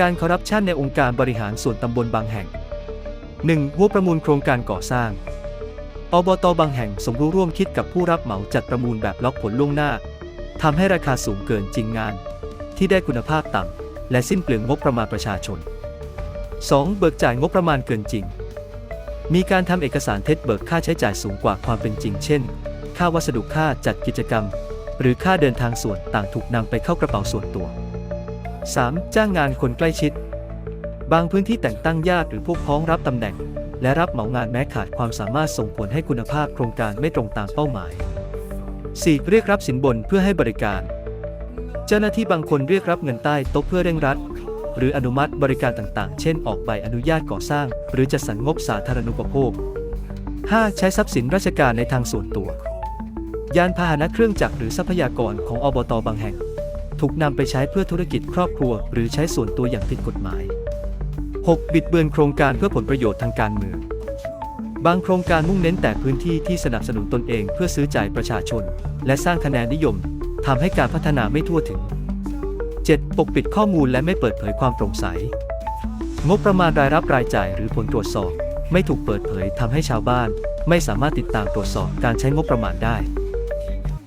การคอร์รัปชันในองค์การบริหารส่วนตำบลบางแห่ง 1. หัวประมูลโครงการก่อสร้าง อบตบางแห่งสมรู้ร่วมคิดกับผู้รับเหมาจัดประมูลแบบล็อกผลล่วงหน้าทำให้ราคาสูงเกินจริงงาน ที่ได้คุณภาพต่ำและสิ้นเปลืองงบประมาณประชาชน 2. เบิกจ่ายงบประมาณเกินจริง มีการทำเอกสารเท็จเบิกค่าใช้จ่ายสูงกว่าความเป็นจริง เช่น ค่าวัสดุค่าจัดกิจกรรม หรือค่าเดินทางส่วนต่างถูกนำไปเข้ากระเป๋าส่วนตัว 3. จ้างงานคนใกล้ชิด บางพื้นที่แต่งตั้งญาติหรือพวกพ้องรับตำแหน่ง และรับเหมางานแม้ขาดความสามารถส่งผลให้คุณภาพโครงการไม่ตรงตามเป้าหมาย 4. เรียกรับสินบนเพื่อให้บริการ เจ้าหน้าที่บางคนเรียกรับเงินใต้โต๊ะเพื่อเร่งรัด หรืออนุมัติบริการต่างๆ เช่น ออกใบอนุญาตก่อสร้าง หรือจัดสรรงบสาธารณูปโภค 5. ใช้ทรัพย์สินราชการในทางส่วนตัว ยานพาหนะเครื่องจักรหรือทรัพยากรของอบตบางแห่ง ถูกนำไปใช้เพื่อธุรกิจครอบครัว หรือใช้ส่วนตัวอย่างผิดกฎหมาย 6. บิดเบือนโครงการเพื่อผลประโยชน์ทางการเมือง บางโครงการมุ่งเน้นแต่พื้นที่ที่สนับสนุนตนเองเพื่อซื้อจ่ายประชาชน และสร้างคะแนนนิยมทำให้การพัฒนาไม่ทั่วถึง 7. ปกปิดข้อมูลและไม่เปิดเผยความโปร่งใส งบประมาณรายรับรายจ่ายหรือผลตรวจสอบ ไม่ถูกเปิดเผยทำให้ชาวบ้าน ไม่สามารถติดตามตรวจสอบการใช้งบประมาณได้